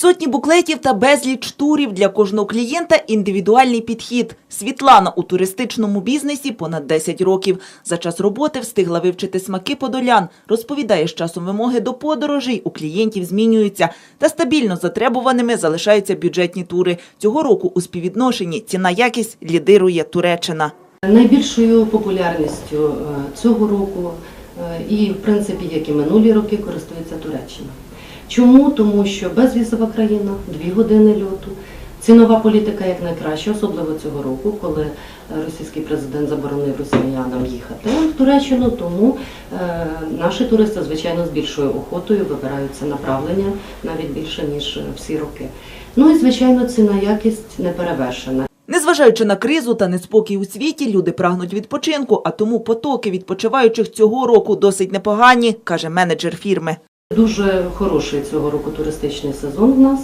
Сотні буклетів та безліч турів для кожного клієнта індивідуальний підхід. Світлана у туристичному бізнесі понад 10 років. За час роботи встигла вивчити смаки подолян. Розповідає, з часом вимоги до подорожей у клієнтів змінюються. Та стабільно затребуваними залишаються бюджетні тури. Цього року у співвідношенні ціна-якість лідирує Туреччина. Найбільшою популярністю е, цього року е, і, в принципі, як і минулі роки, користується Туреччина. Чому? Тому що безвізова країна, дві години льоту, цінова політика як найкраща, особливо цього року, коли е, російський президент заборонив росіянам їхати в Туреччину, тому е, наші туристи, звичайно, з більшою охотою вибирають це направлення навіть більше, ніж е, всі роки. Ну і, звичайно, ціна якість не перевершена. Незважаючи на кризу та неспокій у світі, люди прагнуть відпочинку, а тому потоки відпочиваючих цього року досить непогані, каже менеджер фірми. Дуже хороший цього року туристичний сезон в нас.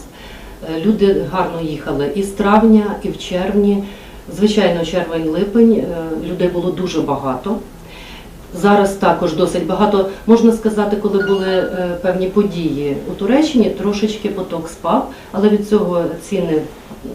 Е, Люди гарно їхали і з травня, і в червні. Звичайно, червень-липень е, людей було дуже багато. Зараз також досить багато. Можна сказати, коли були е, певні події у Туреччині, трошечки поток спав, але від цього ціни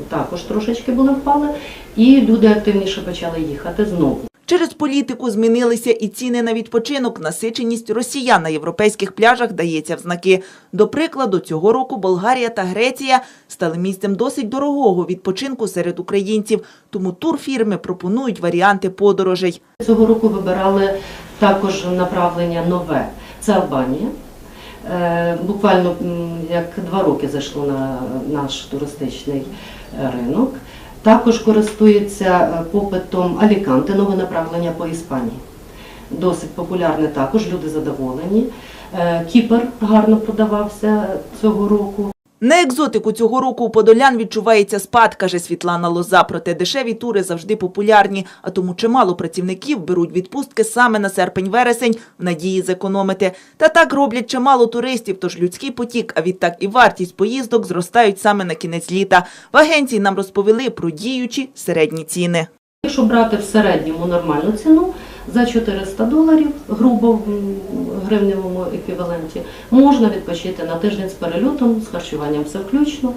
також трошечки були впали, і люди активніше почали їхати знову. Через політику змінилися і ціни на відпочинок. Насиченість росіян на європейських пляжах дається в знаки. До прикладу, цього року Болгарія та Греція стали місцем досить дорогого відпочинку серед українців. Тому турфірми пропонують варіанти подорожей. Цього року вибирали також направлення нове. Це Албанія. Е, Буквально як два роки зайшло на наш туристичний е, ринок. Також користується е, попитом Аліканте, нове направлення по Іспанії. Досить популярне також, люди задоволені. Кіпер Кіпр гарно продавався цього року. На екзотику цього року у подолян відчувається спад, каже Світлана Лоза. Проте дешеві тури завжди популярні, а тому чимало працівників беруть відпустки саме на серпень-вересень в надії зекономити. Та так роблять чимало туристів, тож людський потік, а відтак і вартість поїздок зростають саме на кінець літа. В агенції нам розповіли про діючі середні ціни. Якщо брати в середньому нормальну ціну за 400 доларів, грубо в гривневому еквіваленті, можна відпочити на тиждень з перельотом, з харчуванням все включно.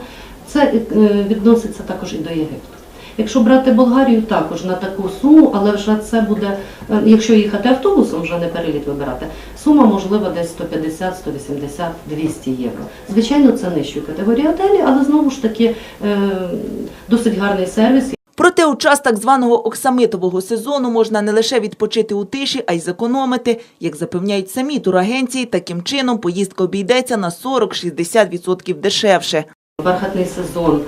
Це е, відноситься також і до Єгипту. Якщо брати Болгарію, також на таку суму, але вже це буде, е, якщо їхати автобусом, вже не переліт вибирати, сума можлива десь 150, 180, 200 євро. Звичайно, це нижчої категорії готелі, але знову ж таки е, досить гарний сервіс. У час так званого оксамитового сезону можна не лише відпочити у тиші, а й зекономити. Як запевняють самі турагенції, таким чином поїздка обійдеться на 40-60% дешевше. Бархатний сезон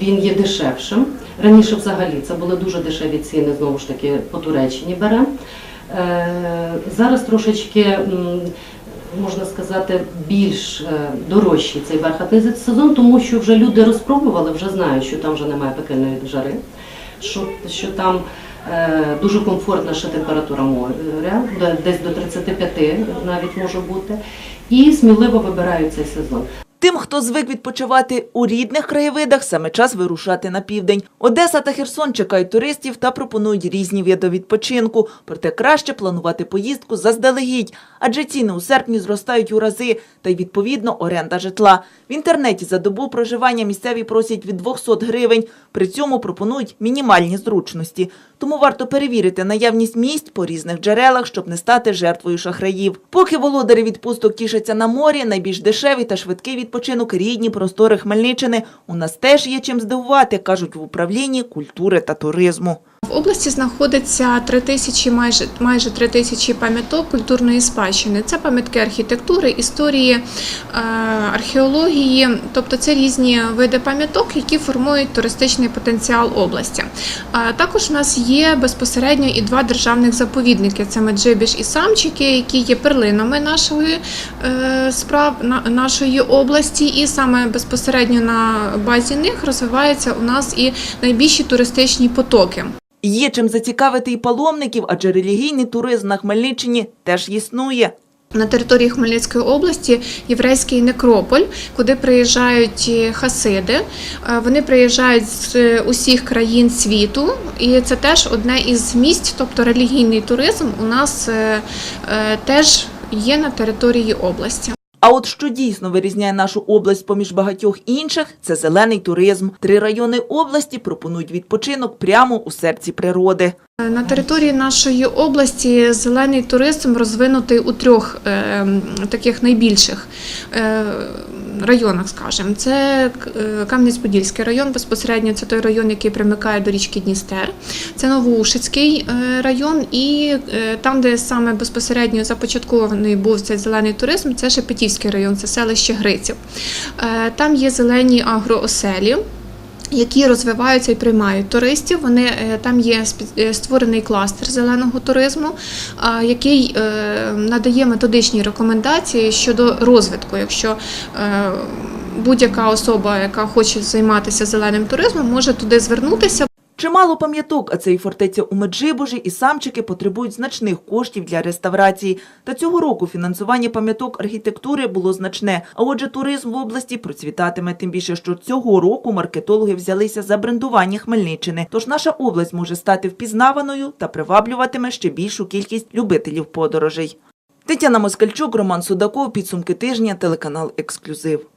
він є дешевшим. Раніше взагалі це були дуже дешеві ціни, знову ж таки, по Туреччині беремо. Е, зараз трошечки, можна сказати, більш е, дорожчий цей бархатний сезон, тому що вже люди розпробували, вже знають, що там вже немає пекельної жари, що, що там е, дуже комфортна ще температура моря, десь до 35 навіть може бути, і сміливо вибирають цей сезон. Тим, хто звик відпочивати у рідних краєвидах, саме час вирушати на південь. Одеса та Херсон чекають туристів та пропонують різні види відпочинку. Проте краще планувати поїздку заздалегідь, адже ціни у серпні зростають у рази, та й відповідно оренда житла. В інтернеті за добу проживання місцеві просять від 200 гривень. При цьому пропонують мінімальні зручності. Тому варто перевірити наявність місць по різних джерелах, щоб не стати жертвою шахраїв. Поки володарі відпусток тішаться на морі, найбільш дешевий та швидкий відпочинок рідні простори Хмельниччини. У нас теж є чим здивувати, кажуть в управлінні культури та туризму. В області знаходиться 3 тисячі, майже майже 3 тисячі пам'яток культурної спадщини. Це пам'ятки архітектури, історії, е, археології, тобто це різні види пам'яток, які формують туристичний потенціал області. Також у нас є безпосередньо і два державних заповідники: це Меджибіж і Самчики, які є перлинами нашої е, справ на- нашої області, і саме безпосередньо на базі них розвиваються у нас і найбільші туристичні потоки. Є чим зацікавити і паломників, адже релігійний туризм на Хмельниччині теж існує. На території Хмельницької області єврейський некрополь, куди приїжджають е, хасиди. Е, Вони приїжджають з е, усіх країн світу, і це теж одне із місць, тобто релігійний туризм у нас теж є на території області. А от що дійсно вирізняє нашу область поміж багатьох інших, це зелений туризм. Три райони області пропонують відпочинок прямо у серці природи. На території нашої області зелений туризм розвинутий у трьох е, таких найбільших е, районах, скажімо. Це е, Кам'янець-Подільський район, безпосередньо це той район, який примикає до річки Дністер. Це Новоушицький район, і там, де саме безпосередньо започаткований був цей зелений туризм, це Шепетівський район, це селище Гриців. Там є зелені агрооселі які розвиваються і приймають туристів. Вони е, там є е, створений кластер зеленого туризму, який е, надає методичні рекомендації щодо розвитку. Якщо будь-яка особа, яка хоче займатися зеленим туризмом, може туди звернутися. Чимало пам'яток, а це і фортеця у Меджибужі, і самчики потребують значних коштів для реставрації. Та цього року фінансування пам'яток архітектури було значне. А отже, туризм в області процвітатиме. Тим більше, що цього року маркетологи взялися за брендування Хмельниччини. Тож наша область може стати впізнаваною та приваблюватиме ще більшу кількість любителів подорожей. Тетяна Москальчук, Роман Судаков, підсумки тижня, телеканал Ексклюзив.